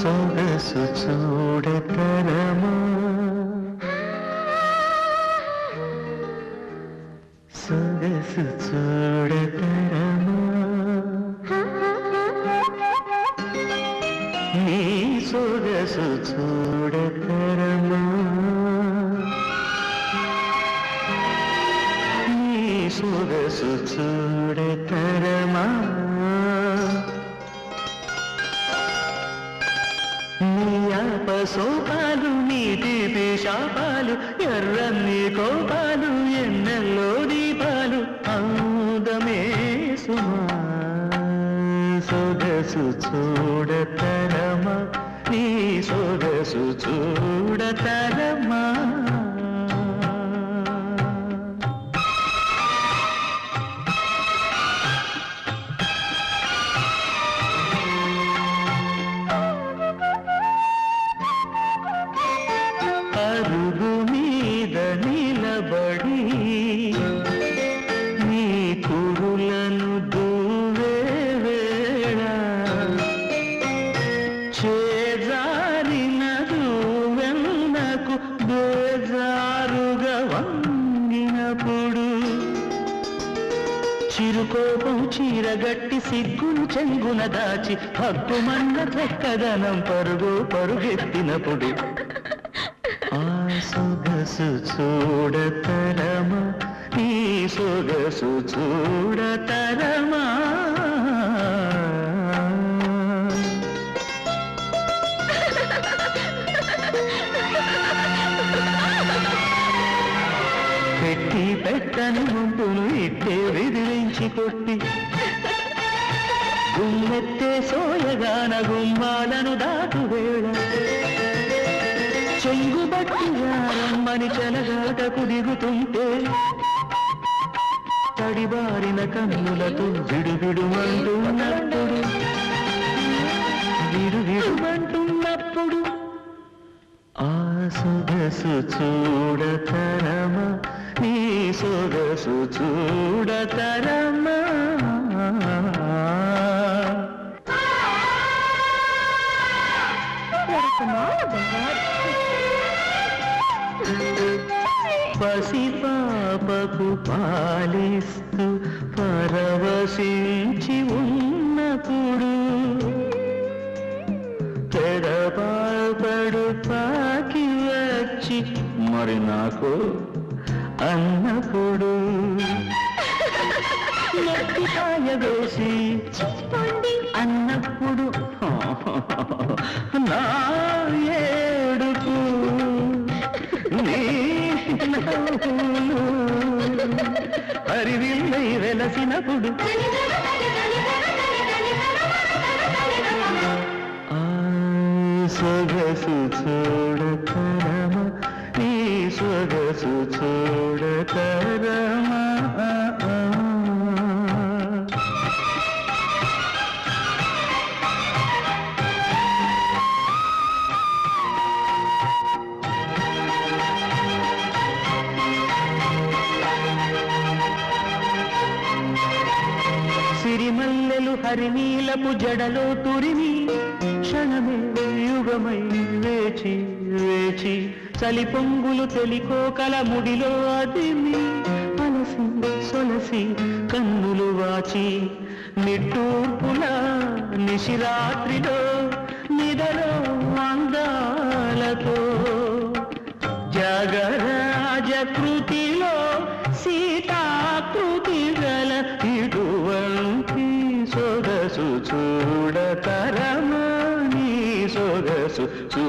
సొగసు చూడతరమా సొగసు చూడతరమా నీ సొగసు చూడతరమా నీ సొగసు చూడ సోపాలు నీ తీపి శాపాలు ఎర్రన్ని కోపాలు ఎన్నెల్లో దీపాలు. అందమే సుమా సొగసు చూడతరమా నీ సొగసు చూడతరమా. చిరుకోపం చీరగట్టి సిగ్గును చెంగున దాచి హక్కుమన్న చక్కదనం పరుగు పరుగెత్తినప్పుడు ఆ సొగసు చూడతరమా ఈ సొగసు చూడతరమా పెట్టి పెట్టని గుంపును ఇట్టే విదిలించి కొట్టి. గుమ్మెత్తే సోయగాన గుమ్మాలను దాటు వేళ. చెంగు బట్టి రమ్మని చెలగాటకు దిగుతుంటే. తడిబారిన కన్నులతో విడువిడుమంటున్నప్పుడు. విడువిడుమంటున్నప్పుడు. ఆ సొగసు చూడతరా. సొగసు చూడతరమా? పసిపాపకు పాలిస్తూ పరవశించి ఉన్నప్పుడు తెరపాపడు పాకి వచ్చి మరి నాకు అన్నప్పుడు నెత్తిపాయ వేసి అన్నప్పుడు నా ఏడుపు నీ హరివిల్లై వెలసినప్పుడు. ఆ సొగసు నీ సొగసు చూడతరమా సిరిమల్లెలు హరినీలపు జడలో తురిమి క్షణమే యుగమై వేచి వేచి చలి పొంగులు తెలికోకల ముడిలో అదిమి అలసి సొలసి కన్నులు వాచి నిట్టూర్పుల నిశిరాత్రిలో నిదలో అందాలతో. జగరాజకృతిలో సీతాకృతి గల ఇటువంటి సొగసు చూడతరమా నీ సొగసు చూ